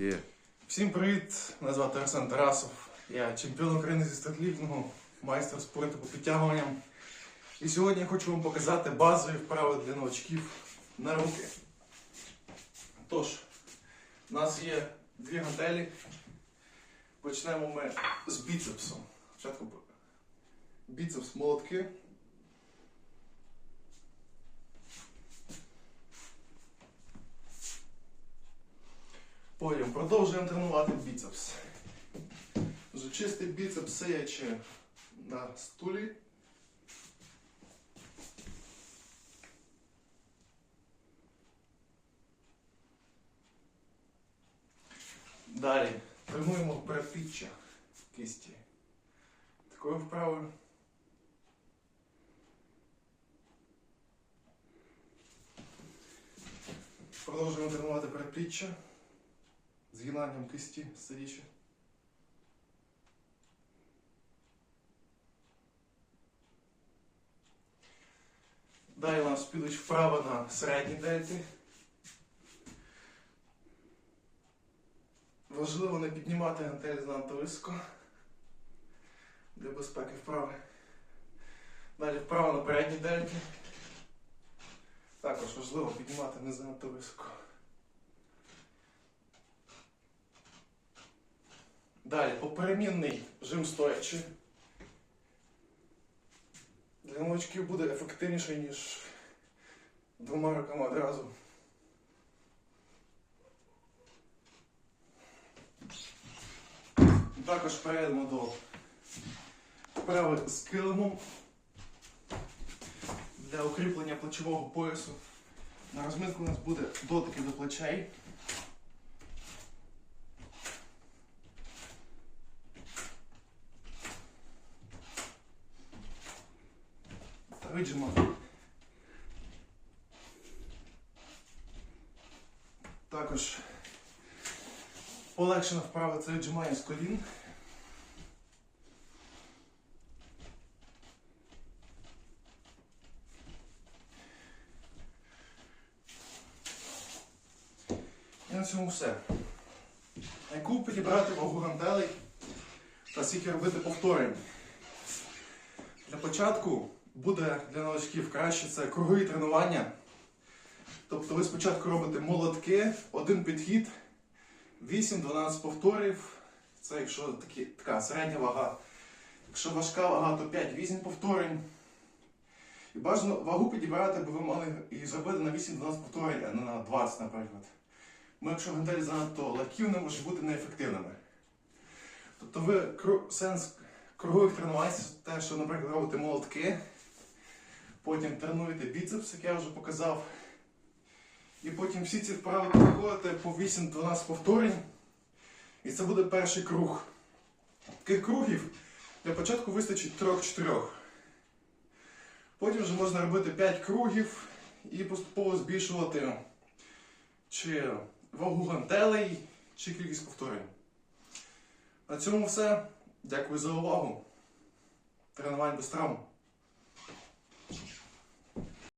Є. Всім привіт! Мене звати Арсен Тарасов. Я чемпіон України зі статліфтингу, майстер спорту по підтягуванням. І сьогодні я хочу вам показати базові вправи для новачків на руки. Тож, у нас є дві гантелі. Почнемо ми з біцепсом. Спочатку біцепс молотки. Потім продовжуємо тренувати біцепс. Вже чистий біцепс сидячи на стулі. Далі тренуємо передпліччя кисті. Такою вправою. Продовжуємо тренувати передпліччя згинанням кисті сидячи. Далі у нас підуть вправо на середній дельті. Важливо не піднімати гантель занадто високо для безпеки вправи. Далі вправо на передній дельті. Також важливо піднімати не занадто високо. Далі поперемінний жим стоячи. Для новачків буде ефективніше, ніж двома руками одразу. Також перейдемо до вправи з килимом для укріплення плечового поясу. На розминку у нас буде дотики до плечей. Виджимо. Також полегшена вправа це віджимання з колін. І на цьому все. Яку підібрати вагу гантелей та скільки робити повторень. Для початку буде для новачків краще це кругові тренування. Тобто ви спочатку робите молотки, один підхід, 8-12 повторів. Це якщо такі, така середня вага. Якщо важка вага, то 5-8 повторень. І бажано вагу підібрати, бо ви мали і зробити на 8-12 повторень, а не на 20, наприклад. Бо якщо гантелі занадто легкі, вони можуть бути неефективними. Тобто ви сенс кругових тренувань те, що, наприклад, робите молотки, потім тренуєте біцепс, як я вже показав. І потім всі ці вправи проходите по 8-12 повторень. І це буде перший круг. Таких кругів для початку вистачить 3-4. Потім вже можна робити 5 кругів і поступово збільшувати чи вагу гантелей, чи кількість повторень. На цьому все. Дякую за увагу. Тренувань без травм.